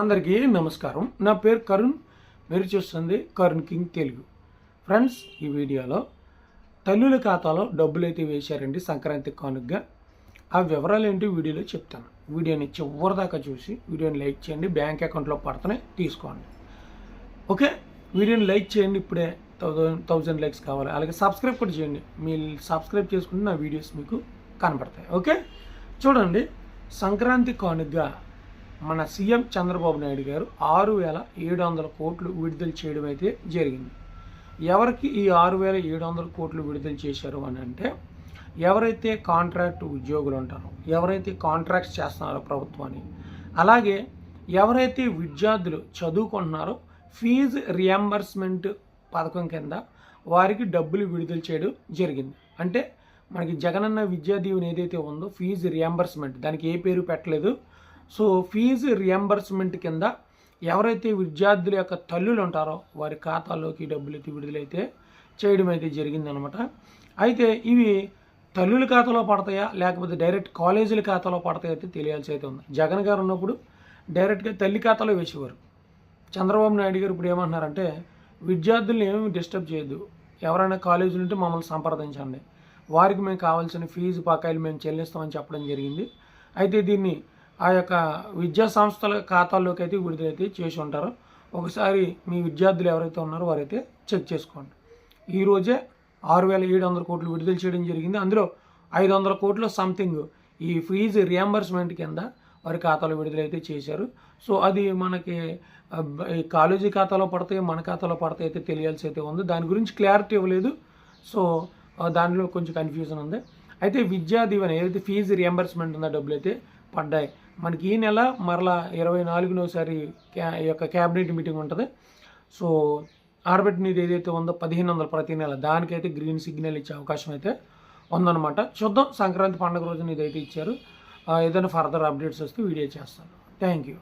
అందరికీ నమస్కారం. నా పేరు కరుణ్ మీరు చూస్తుంది కరుణ్ కింగ్ తెలుగు. ఫ్రెండ్స్ ఈ వీడియోలో తల్లుల ఖాతాలో డబ్బులు అయితే వేశారండి సంక్రాంతి కానుకగా ఆ వివరాలు ఏంటి వీడియోలో చెప్తాను. వీడియోని చివరిదాకా చూసి వీడియోని లైక్ చేయండి బ్యాంక్ అకౌంట్లో పడుతున్నాయి తీసుకోండి. ఓకే? వీడియోని లైక్ చేయండి ఇప్పుడే థౌజండ్ థౌజండ్ లైక్స్ కావాలి. అలాగే సబ్స్క్రైబ్ కూడా చేయండి. మీరు సబ్స్క్రైబ్ చేసుకుంటే నా వీడియోస్ మీకు కనబడతాయి. ఓకే? చూడండి సంక్రాంతి కానుకగా మన సీఎం చంద్రబాబు నాయుడు గారు ఆరు వేల ఏడు వందల కోట్లు విడుదల చేయడం అయితే జరిగింది. ఎవరికి ఈ ఆరు వేల ఏడు వందల కోట్లు విడుదల చేశారు అని అంటే ఎవరైతే కాంట్రాక్ట్ ఉద్యోగులు ఉంటారో ఎవరైతే కాంట్రాక్ట్స్ చేస్తున్నారో ప్రభుత్వాన్ని అలాగే ఎవరైతే విద్యార్థులు చదువుకుంటున్నారో ఫీజు రియంబర్స్మెంట్ పథకం కింద వారికి డబ్బులు విడుదల చేయడం జరిగింది. అంటే మనకి జగనన్న విద్యా దీవెన ఏదైతే ఉందో ఫీజు రియంబర్స్మెంట్ దానికి ఏ పేరు పెట్టలేదు. సో ఫీజు రియంబర్స్మెంట్ కింద ఎవరైతే విద్యార్థుల యొక్క తల్లులు ఉంటారో వారి ఖాతాలోకి డబ్బులు అయితే విడుదలైతే చేయడం అయితే జరిగిందనమాట. అయితే ఇవి తల్లుల ఖాతాలో పడతాయా? లేకపోతే డైరెక్ట్ కాలేజీల ఖాతాలో పడతాయా అయితే తెలియాల్సి అయితే ఉంది. జగన్ గారు ఉన్నప్పుడు డైరెక్ట్గా తల్లి ఖాతాలో వేసేవారు. చంద్రబాబు నాయుడు గారు ఇప్పుడు ఏమంటున్నారంటే విద్యార్థుల్ని ఏమీ డిస్టర్బ్ చేయొద్దు. ఎవరైనా కాలేజీలు ఉంటే మమ్మల్ని సంప్రదించండి. వారికి మేము కావాల్సిన ఫీజు బకాయిలు మేము చెల్లిస్తామని చెప్పడం జరిగింది. అయితే దీన్ని ఆ యొక్క విద్యా సంస్థల ఖాతాల్లోకి అయితే విడుదలైతే చేసి ఉంటారు. ఒకసారి మీ విద్యార్థులు ఎవరైతే ఉన్నారో వారైతే చెక్ చేసుకోండి. ఈరోజే ఆరు వేల ఏడు వందల కోట్లు విడుదల చేయడం జరిగింది. అందులో ఐదు వందల కోట్ల సంథింగ్ ఈ ఫీజు రియంబర్స్మెంట్ కింద వారి ఖాతాలో విడుదలైతే చేశారు. సో అది మనకి ఈ కాలేజీ ఖాతాలో పడతాయి మన ఖాతాలో పడతాయి అయితే తెలియాల్సి అయితే ఉంది. దాని గురించి క్లారిటీ ఇవ్వలేదు. సో దానిలో కొంచెం కన్ఫ్యూజన్ ఉంది. అయితే విద్యా దీవెన ఏదైతే ఫీజు రియంబర్స్మెంట్ ఉందో డబ్బులు అయితే పడ్డాయి. మనకి ఈ నెల మరలా ఇరవై నాలుగునోసారి క్యా ఈ యొక్క క్యాబినెట్ మీటింగ్ ఉంటుంది. సో ఆడబెట్టినది ఏదైతే ఉందో పదిహేను వందల ప్రతి నెల దానికైతే గ్రీన్ సిగ్నల్ ఇచ్చే అవకాశం అయితే ఉందన్నమాట. చూద్దాం సంక్రాంతి పండుగ రోజున ఇదైతే ఇచ్చారు. ఏదైనా ఫర్దర్ అప్డేట్స్ వస్తే వీడియో చేస్తాను. Thank you